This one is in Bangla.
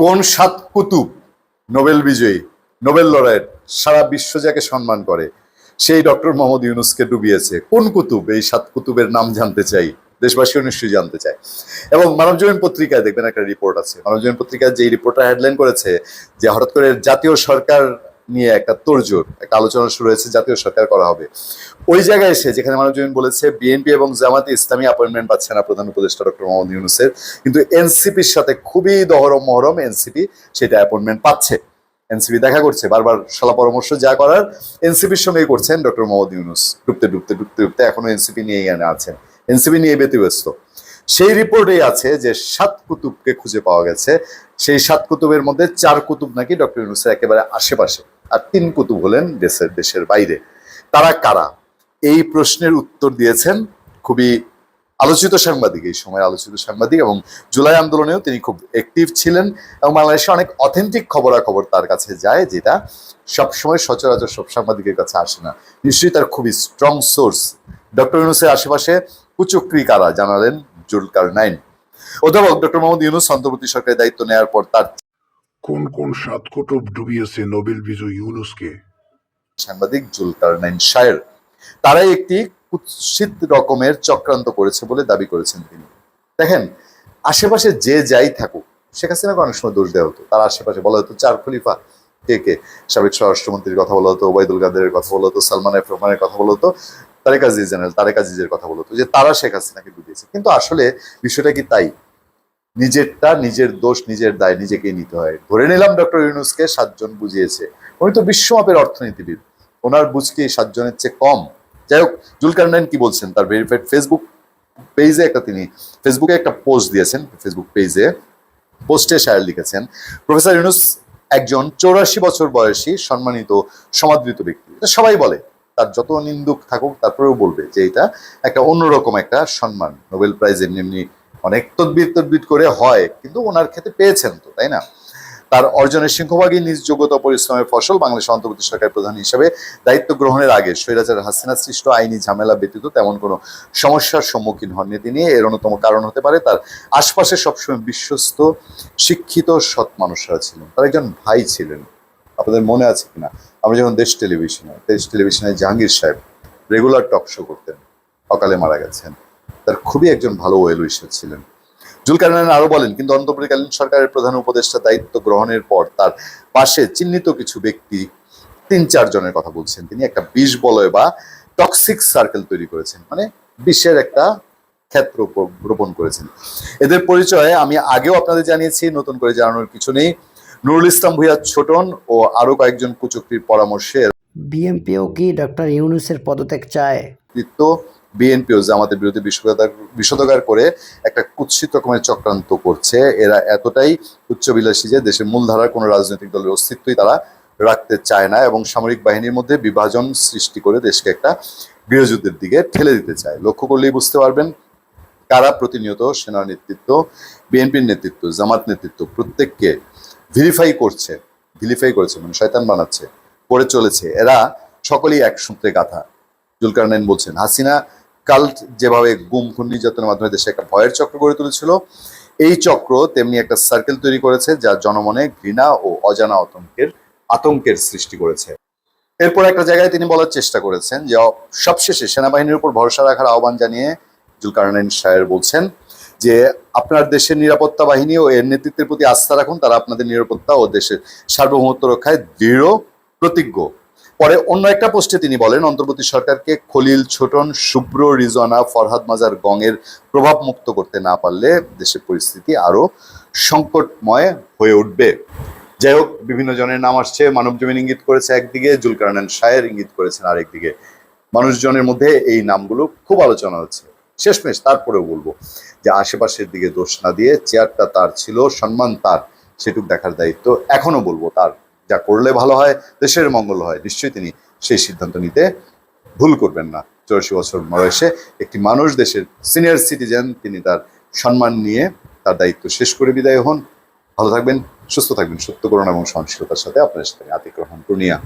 কোন সাত কুতুব নোবেল বিজয়ী, নোবেল লড়াইয়ের সারা বিশ্ব যাকে সম্মান করে, সেই ডক্টর মোহাম্মদ ইউনুসকে ডুবিয়েছে। কোন কুতুব? এই সাত কুতুবের নাম জানতে চাই, দেশবাসীও নিশ্চয়ই জানতে চায়। এবং মানবজীবন পত্রিকায় দেখবেন একটা রিপোর্ট আছে। মানবজীবন পত্রিকায় যে রিপোর্টটা হেডলাইন করেছে, যে হঠাৎ করে জাতীয় সরকার নিয়ে একটা তোড়জোড়, একটা আলোচনা শুরু হয়েছে জাতীয় সরকার করা হবে। ওই জায়গায় এসে, যেখানে মানবজীবন বলেছে বিএনপি এবং জামাতে ইসলামী অ্যাপয়েন্টমেন্ট পাচ্ছে না প্রধান উপদেষ্টা ডক্টর মোহাম্মদ ইউনুসের, কিন্তু এনসিপির সাথে খুবই দহরম মহরম এনসিপি সেটা অ্যাপয়েন্টমেন্ট পাচ্ছে। এনসিপি দেখা করছে, বারবার সলা পরামর্শ যা করার এনসিপির সঙ্গেই করছেন ডক্টর মোহাম্মদ ইউনুস। ডুবতে ডুবতে ডুবতে ডুবতে এখনও এনসিপি নিয়ে এখানে আছেন। এনসিপি নিয়ে ব্যতিব্যস্ত। সেই রিপোর্টেই আছে যে সাত কুতুবকে খুঁজে পাওয়া গেছে। সেই সাত কুতুবের মধ্যে চার কুতুব নাকি ডক্টর ইউনুসের একেবারে আশেপাশে। আর তিন কুতুব হলেন দেশের দেশের বাইরে। তারা কারা? এই প্রশ্নের উত্তর দিয়েছেন খুবই আলোচিত সাংবাদিক, এই সময় আলোচিত সাংবাদিক এবং জুলাই আন্দোলনেও তিনি খুব অ্যাক্টিভ ছিলেন এবং বাংলাদেশে অনেক অথেন্টিক খবরাখবর তার কাছে যায় যেটা সবসময় সচরাচর সব সাংবাদিকের কাছে আসে না। নিশ্চয়ই তার খুবই স্ট্রং সোর্স ডক্টর ইউনুসের আশেপাশে কুচক্রি কারা জানালেন জুলকার নাইন অধ্যাপক ডক্টর মোহাম্মদ ইউনুস অন্তর্বর্তী সরকারের দায়িত্ব নেওয়ার পর তার কোন কোন সাত কুতুব ডুবিয়েছে নোবেল বিজয়ী ইউনুসকে? সাংবাদিক জুলকার নাইন শায়ের। তারাই একটি কুৎসিত রকমের চক্রান্ত করেছে বলে দাবি করেছেন তিনি। দেখেন, আশেপাশে যে যাই থাকুক, শেখ হাসিনাকে অনেক সময় দোষ দেওয়া হতো। তার আশেপাশে বলা হতো চার খলিফা। কে কে? সাবেক স্বরাষ্ট্রমন্ত্রীর কথা বলা হতো, ওবায়দুল কাদেরের কথা বলা হতো, সালমান এফ রহমানের কথা বলা হতো, তারেক আজিজ জেনারেল তারেক আজিজের কথা বলা হতো যে তারা শেখ হাসিনাকে ডুবিয়েছে। কিন্তু আসলে বিষয়টা কি তাই? নিজেরটা নিজের দোষ, নিজের দায় নিজেকেই নিতে হয়। ধরে নিলাম ডক্টর ইউনুসকে সাতজন বুঝিয়েছে। উনি তো বিশ্বমাপের অর্থনীতিবিদ। ওনার বুঝ কি সাতজনের চেয়ে কম? যাই হোক জুলকারনাইন কি বলছেন? তার ভেরিফাইড ফেসবুক পেজে একটা তিনি ফেসবুকে একটা পোস্ট দিয়েছেন ফেসবুক পেজে পোস্টে শায়ার লিখেছেন, প্রফেসর ইউনুস একজন চৌরাশি বছর বয়সী, সম্মানিত, সমাদৃত ব্যক্তি। এটা সবাই বলে। তার যত নিন্দুক থাকুক, তারপরেও বলবে যে এটা একটা অন্যরকম একটা সম্মান। নোবেল প্রাইজ এমনি এমনি অনেক তদবির তদবির করে হয়, কিন্তু ওনার ক্ষেত্রে পেয়েছেন তো, তাই না? তার অর্জনের সিংহভাগই নিজ যোগ্যতা পরিশ্রমের ফসল বাংলাদেশ অন্তর্বর্তী সরকারের প্রধান হিসেবে দায়িত্ব গ্রহণের আগে স্বৈরাচার হাসিনা সৃষ্ট আইনি ঝামেলা ব্যতীত তেমন কোনো সমস্যার সম্মুখীন হননি তিনি। এর অন্যতম কারণ হতে পারে তার আশপাশে সবসময় বিশ্বস্ত, শিক্ষিত, সৎ মানুষরা ছিলেন। তার একজন ভাই ছিলেন। আপনাদের মনে আছে কিনা? আমরা যখন দেশ টেলিভিশনে দেশ টেলিভিশনে জাহাঙ্গীর সাহেব রেগুলার টক শো করতেন, অকালে মারা গেছেন। তার খুবই একজন ভালো ওয়েল উইশার ছিলেন জুলকারনাইন আরও বলেন কিন্তু অন্তর্বর্তীকালীন সরকারের প্রধান উপদেষ্টা দায়িত্ব গ্রহণের পর তার পাশে চিহ্নিত কিছু ব্যক্তি তিন চার জনের কথা বলছেন। তিনি একটা বিষ বলয় বা টক্সিক সার্কেল তৈরি করেছেন মানে বিষের একটা ক্ষেত্র রোপণ করেছেন। এদের পরিচয়ে আমি আগেও আপনাদের জানিয়েছি নতুন করে জানানোর কিছু নেই। নুরুল ইসলাম ভুইয়া ছোটন ও আরও কয়েকজন কুচক্রির পরামর্শে বিএমপিও কি ডক্টর ইউনুসের পদত্যাগ চায়? বিএনপিও জামাতের বিরুদ্ধে বিষোদগার করে একটা কুৎসিত রকমের চক্রান্ত করছে, এরা এতটাই উচ্চবিলাসী যে দেশের মূলধারার কোনো রাজনৈতিক দলের অস্তিত্বই তারা রাখতে চায় না এবং সামরিক বাহিনীর মধ্যে বিভাজন সৃষ্টি করে দেশকে একটা গৃহযুদ্ধের দিকে ঠেলে দিতে চায়। লক্ষ্য করলেই বুঝতে পারবেন কারা প্রতিনিয়ত সেনা নেতৃত্ব বিএনপির নেতৃত্ব, জামাত নেতৃত্ব, প্রত্যেককে ভেরিফাই করছে ভিলিফাই করেছে মানে শয়তান বানাচ্ছে, করে চলেছে। এরা সকলেই এক সূত্রে গাথা। জুলকারনাইন বলছেন, হাসিনা কাল্ট যেভাবে গুম খুন নির্যাতনের মাধ্যমে দেশে একটা ভয়ের চক্র গড়ে তুলেছিল, এই চক্র তেমনি একটা সার্কেল তৈরি করেছে যা জনমনে ঘৃণা ও অজানা আতঙ্কের আতঙ্কের সৃষ্টি করেছে। এরপর একটা জায়গায় তিনি বলার চেষ্টা করেছেন যে সবশেষে সেনাবাহিনীর উপর ভরসা রাখার আহ্বান জানিয়ে জুলকারনাইন শায়ের বলছেন যে আপনার দেশের নিরাপত্তা বাহিনী ও এর নেতৃত্বের প্রতি আস্থা রাখুন, তারা আপনাদের নিরাপত্তা ও দেশের সার্বভৌমত্ব রক্ষায় দৃঢ়, প্রতিজ্ঞ। পরে অন্য একটা পোস্টে তিনি বলেন, অন্তর্বর্তী সরকারকে খলিল ছোটন, শুভ্র, রিজওয়ানা, ফরহাদ মাজার গঙের প্রভাব মুক্ত করতে না পারলে দেশের পরিস্থিতি আরও সংকটময় হয়ে উঠবে। যাই হোক, বিভিন্ন জনের নাম আসছে, মানব জমিন ইঙ্গিত করেছে একদিকে জুলকারনান শায়ের ইঙ্গিত করেছেন আরেকদিকে। মানুষজনের মধ্যে এই নামগুলো খুব আলোচনা হচ্ছে। শেষমেশ তারপরেও বলব যে আশেপাশের দিকে দোষ না দিয়ে চেয়ারটা তার ছিল, সম্মান তার, সেটুক দেখার দায়িত্ব এখনও বলব তার। যা করলে ভালো হয়, দেশের মঙ্গল হয়। নিশ্চয়ই তিনি সেই সিদ্ধান্ত নিতে ভুল করবেন না। চৌরাশি বছর বয়সে একটি মানুষ, দেশের সিনিয়র সিটিজেন তিনি তার সম্মান নিয়ে তার দায়িত্ব শেষ করে বিদায় হন। ভালো থাকবেন, সুস্থ থাকবেন, সত্যকরণ এবং সহনশীলতার সাথে আপনার সাথে আতিক রহমান পূর্ণিয়া।